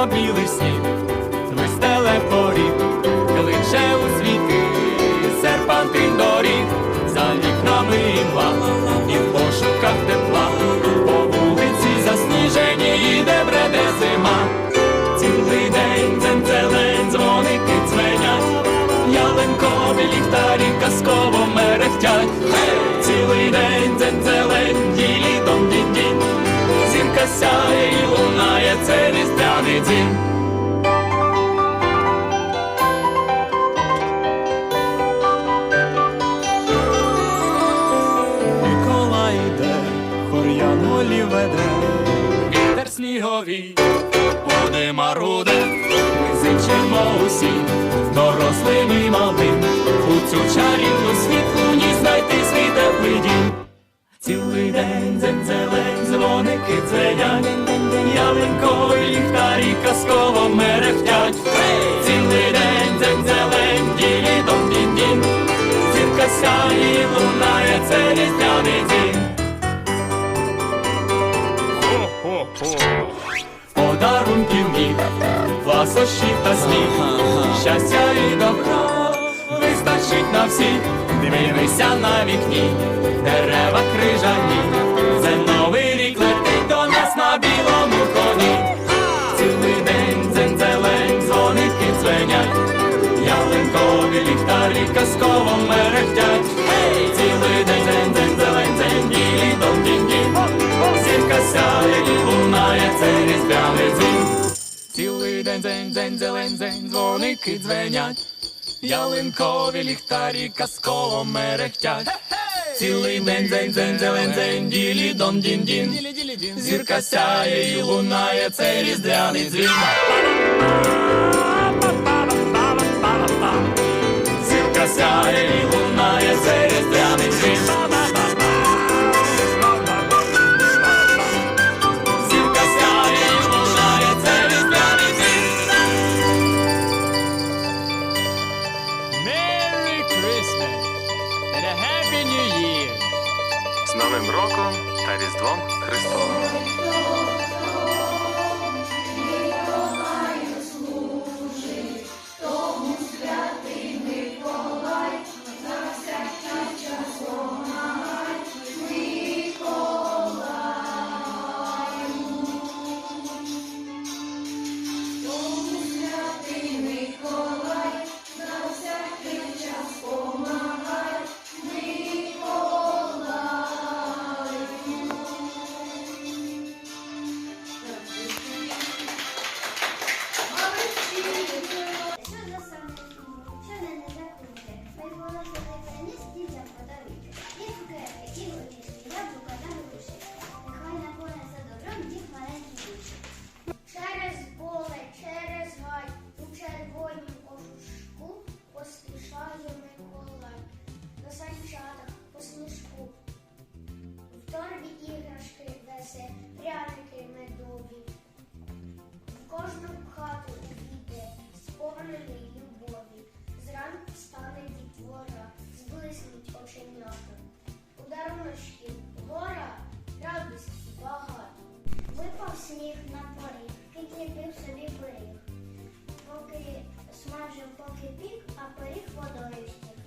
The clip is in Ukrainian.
чорно-білий сніг, вистеле поріг, кличе у світи, серпантин доріг, за вікнами імла, і в пошуках тепла, по вулиці засніжені йде бреде зима. Цілий день дзень-зелень, дзвоники дзвенять, ялинкові ліхтарі казково мерехтять. Цілий день дзень-зелень, ділі дом дінь Зірка сяє і лунає, це різдвяний дзвін. Микола йде, хор янголів веде, вітер сніговий, води маруде, ми зичимо усі, дорослим і малим, у цю чарівну світлу ні знайти свій теплий дім. Цілий день дзень-зелень, дзвоники дзвенять, ялинкові ліхтарі казково мерехтять. Цілий день дзень-зелень, ділі дом дін дін зірка сяє лунає, це різдвяний день. Подарунків міг, ласощів та сміх, щастя і добра вистачить на всіх. Дивися на вікні, дерева крижані, це новий рік летить до нас на білому ліхтарі казково мерехтять. Цілий день дзень дзень зелень дзень ділі дом дінь дінь Зірка сяє і лунає, це різдвяний дзвін. Цілий день дзень дзень зелень дзень дзвоники дзвенять, ялинкові ліхтарі казково мерехтять. Цілий день дзень дзень зелень дзень ділі дом дін дін Зірка сяє і лунає, це різдвяний дзвін. Сяє і лунає, це різдвяний дзвін. Зірка сяє і лунає, це різдвяний дзвін. Merry Christmas and a Happy New Year. З Новим роком та Різдвом Христовим. Торбі іграшки весе, пряники медові. В кожну хату увійде, сповнений любові. Зранку стане дітвора, зблиснуть оченята. У даруночків гора, радості багато. Випав сніг на поріг, кит ліпив собі пиріг. Поки смажив, поки пік, а пиріг водою стік.